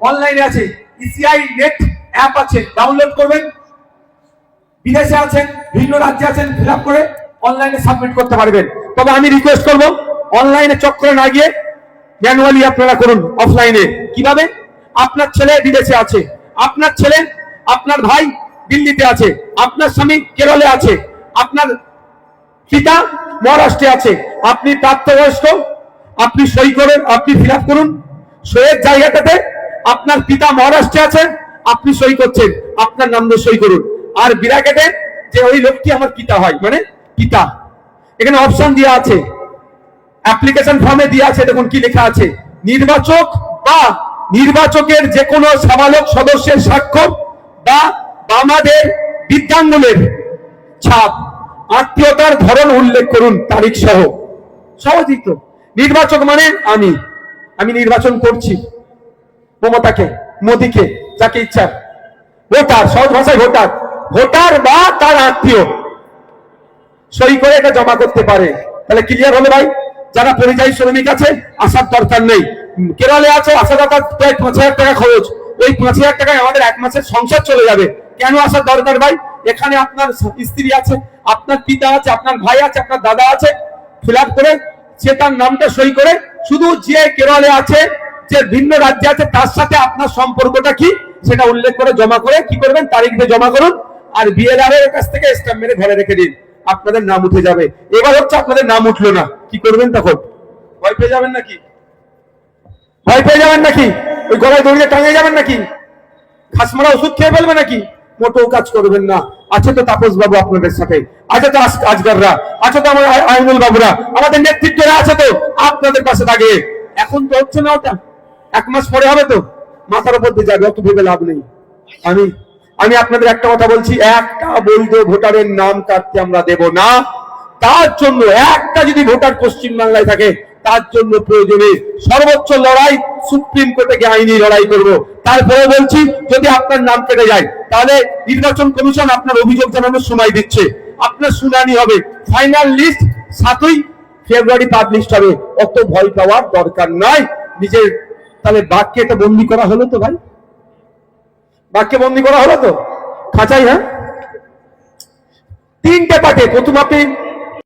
অনলাইনে আছে ECI net app আছে ডাউনলোড করবেন। বিদেশে আছেন, ভিন্ন রাজ্যে আছেন ফিল করে অনলাইনে সাবমিট করতে পারবেন। তবে আমি রিকোয়েস্ট করব অনলাইনে চক্করে না গিয়ে ম্যানুয়ালি আপনারা করুন অফলাইনে কীভাবে? আপনার ছেলে বিদেশে আছে, আপনার ছেলে, আপনার ভাই দিল্লিতে আছে, আপনার স্বামী কেরলে আছে, আপনার পিতা মহারাষ্ট্রে আছে, আপনি প্রাপ্তবয়স্ক, আপনি সই করেন, আপনি ফিল করুন। সইয়ের জায়গাটাতে আপনার পিতা মহারাষ্ট্রে আছে আপনি সই করছেন, আপনার নাম দিয়ে সই করুন। আর বিরাকেটে যে ওই লোকটি আমার পিতা হয় মানে পিতা। এখানে অপশন দেওয়া আছে। অ্যাপ্লিকেশন ফর্মে দেওয়া আছে, দেখুন কি লেখা আছে। নির্বাচক বা নির্বাচকের যে কোনো সাবালক সদস্যের স্বাক্ষর বা আমাদের বিদ্যাঙ্গুলের ছাপ, আত্মীয়তার ধরন উল্লেখ করুন, তারিখ সহ। সহজিত নির্বাচক মানে আমি। আমি নির্বাচন করছি। মমতাকে, মোদিকে, যাকে ইচ্ছা। ভোটার, সহজ ভাষায় ভোটার। ভোটার বা তার আত্মীয়। সই করে এটা জমা করতে পারে। তাহলে ক্লিয়ার হলো ভাই? যারা পরিযায়ী শ্রমিক আছে, আসার দরকার নেই। কেরলে আছে আসা দরকার প্রায় পাঁচ হাজার টাকা খরচ। ওই পাঁচ হাজার টাকায় আমাদের এক মাসের সংসার চলে যাবে। কেন আসার দরকার ভাই? এখানে আপনার স্ত্রী আছে, আপনার পিতা আছে, আপনার ভাই আছে, আপনার দাদা আছে। ফিল করে, সে তার নামটা সই করে, শুধু যে কেরলে আছে যে ভিন্ন রাজ্যে আছে, তার সাথে আপনার সম্পর্কটা কি? সেটা উল্লেখ করে জমা করে কি করবেন? তারিখ দিয়ে জমা করুন আর বিএলআর এর কাছ থেকে স্ট্যাম্প মেরে ঘরে রেখে দিন। আপনাদের নাম উঠে যাবে। এবার হচ্ছে আপনাদের নাম উঠল না। কি করবেন তখন? ভয় পেয়ে যাবেন নাকি? ভয় পেয়ে যাবেন নাকি? ওই গলায় দড়িয়ে টাঙিয়ে যাবেন নাকি? ঘাস মারা ওষুধ খেয়ে ফেলবে নাকি? মোটেও কাজ করবেন না। আছে তো তাপস বাবু আপনাদের সাথে। আছে তো আজ- আজগাররা। আছে তো আমার আই- আইনুল বাবুরা। আমাদের নেতৃত্বরা আছে তো আপনাদের পাশে দাঁড়িয়ে। এখন তো হচ্ছে না ওটা। এক মাস পরে হবে তো? মাথার উপর দিয়ে যাবে, অত ভেবে লাভ নেই। আমি আমি আপনাদের একটা কথা বলছি, একটা বৈধ ভোটারের নাম কাটতে আমরা দেব না। তার জন্য একটা যদি ভোটার পশ্চিম বাংলায় থাকে, তার জন্য প্রয়োজনে সর্বোচ্চ লড়াই সুপ্রিম কোর্টে গিয়ে আইনি লড়াই করব। তারপরে বলছি, যদি আপনার নাম কেটে যায়, তাহলে নির্বাচন কমিশন আপনার অভিযোগ জানানোর সময় দিচ্ছে। আপনার শুনানি হবে। ফাইনাল লিস্ট সাতই ফেব্রুয়ারি পাবলিশ হবে। অত ভয় পাওয়ার দরকার নাই। নিজের তাহলে বাক্যে এটা বন্দি করা হলো তো ভাই? বাক্যে বন্দি করা হলো তো? খাঁচাই হ্যাঁ? তিনটে পাটে প্রথম আপনি